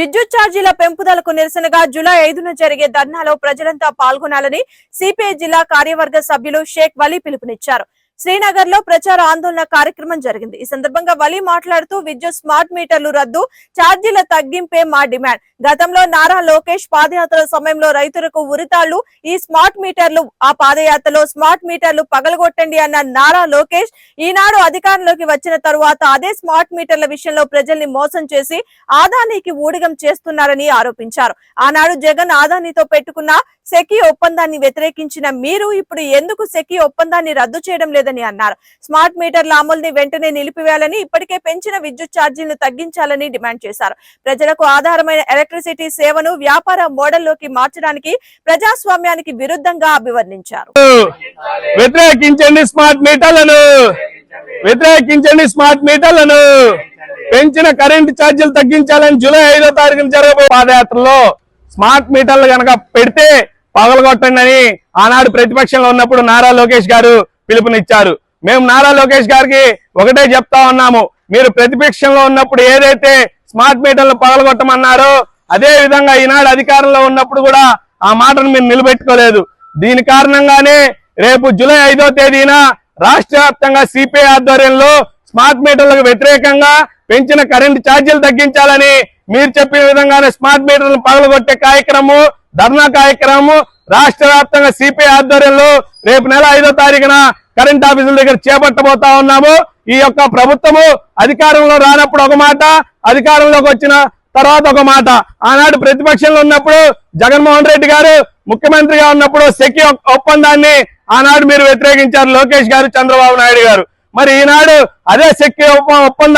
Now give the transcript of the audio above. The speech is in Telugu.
విద్యుత్ ఛార్జీల పెంపుదలకు నిరసనగా జూలై ఐదున జరిగే ధర్నాలో ప్రజలంతా పాల్గొనాలని సిపిఐ జిల్లా కార్యవర్గ సభ్యులు షేక్ వలీ పిలుపునిచ్చారు. శ్రీనగర్లో ప్రచార ఆందోళన కార్యక్రమం జరిగింది. ఈ సందర్భంగా వలి మాట్లాడుతూ విద్యుత్ స్మార్ట్ మీటర్లు రద్దు ఛార్జీల తగ్గింపే మా డిమాండ్. గతంలో నారా లోకేష్ పాదయాత్ర సమయంలో రైతులకు ఉరితాళ్ళు ఈ స్మార్ట్ మీటర్లు ఆ పాదయాత్రలో స్మార్ట్ మీటర్లు పగలగొట్టండి అన్న నారా లోకేష్ ఈనాడు అధికారంలోకి వచ్చిన తరువాత అదే స్మార్ట్ మీటర్ల విషయంలో ప్రజల్ని మోసం చేసి ఆదానీకి ఊడిగం చేస్తున్నారని ఆరోపించారు. ఆనాడు జగన్ ఆదానీతో పెట్టుకున్న సెకీ ఒప్పందాన్ని వ్యతిరేకించిన మీరు ఇప్పుడు ఎందుకు సెకీ ఒప్పందాన్ని రద్దు చేయడం లేదని అన్నారు. స్మార్ట్ మీటర్ల అమలుని వెంటనే నిలిపివేయాలని ఇప్పటికే పెంచిన విద్యుత్ ఛార్జీలను తగ్గించాలని డిమాండ్ చేశారు. ప్రజలకు ఆధారమైన ఎలక్ట్రిసిటీ సేవను వ్యాపార మోడల్లోకి మార్చడానికి ప్రజాస్వామ్యానికి విరుద్ధంగా అభివర్ణించారు. వ్యతిరేకించండి స్మార్ట్ మీటర్లను. వ్యతిరేకించండి స్మార్ట్ మీటర్లను. పెంచిన కరెంటు ఛార్జీలు తగ్గించాలని జూలై ఐదో తారీఖున జరగబోయే పాదయాత్రలో స్మార్ట్ మీటర్లు కనుక పెడితే పగలగొట్టండి అని ఆనాడు ప్రతిపక్షంలో ఉన్నప్పుడు నారా లోకేష్ గారు పిలుపునిచ్చారు. మేము నారా లోకేష్ గారికి ఒకటే చెప్తా ఉన్నాము. మీరు ప్రతిపక్షంలో ఉన్నప్పుడు ఏదైతే స్మార్ట్ మీటర్లు పగలగొట్టమన్నారో అదే విధంగా ఈనాడు అధికారంలో ఉన్నప్పుడు కూడా ఆ మాటను మీరు నిలబెట్టుకోలేదు. దీని కారణంగానే రేపు జూలై ఐదో తేదీన రాష్ట్ర వ్యాప్తంగా సిపిఐ ఆధ్వర్యంలో స్మార్ట్ మీటర్లకు వ్యతిరేకంగా పెంచిన కరెంటు ఛార్జీలు తగ్గించాలని మీరు చెప్పిన విధంగానే స్మార్ట్ మీటర్లను పగలగొట్టే కార్యక్రమం ధర్నా కార్యక్రమం రాష్ట్ర వ్యాప్తంగా సిపిఐ ఆధ్వర్యంలో రేపు నెల ఐదో తారీఖున కరెంట్ ఆఫీసుల దగ్గర చేపట్టబోతా ఉన్నాము. ఈ యొక్క ప్రభుత్వము అధికారంలో రానప్పుడు ఒక మాట అధికారంలోకి వచ్చిన తర్వాత ఒక మాట. ఆనాడు ప్రతిపక్షంలో ఉన్నప్పుడు జగన్మోహన్ రెడ్డి గారు ముఖ్యమంత్రిగా ఉన్నప్పుడు సెక్యూ ఒప్పందాన్ని ఆనాడు మీరు వ్యతిరేకించారు లోకేష్ గారు చంద్రబాబు నాయుడు గారు. మరి ఈనాడు అదే సెక్కి ఒప్పందాన్ని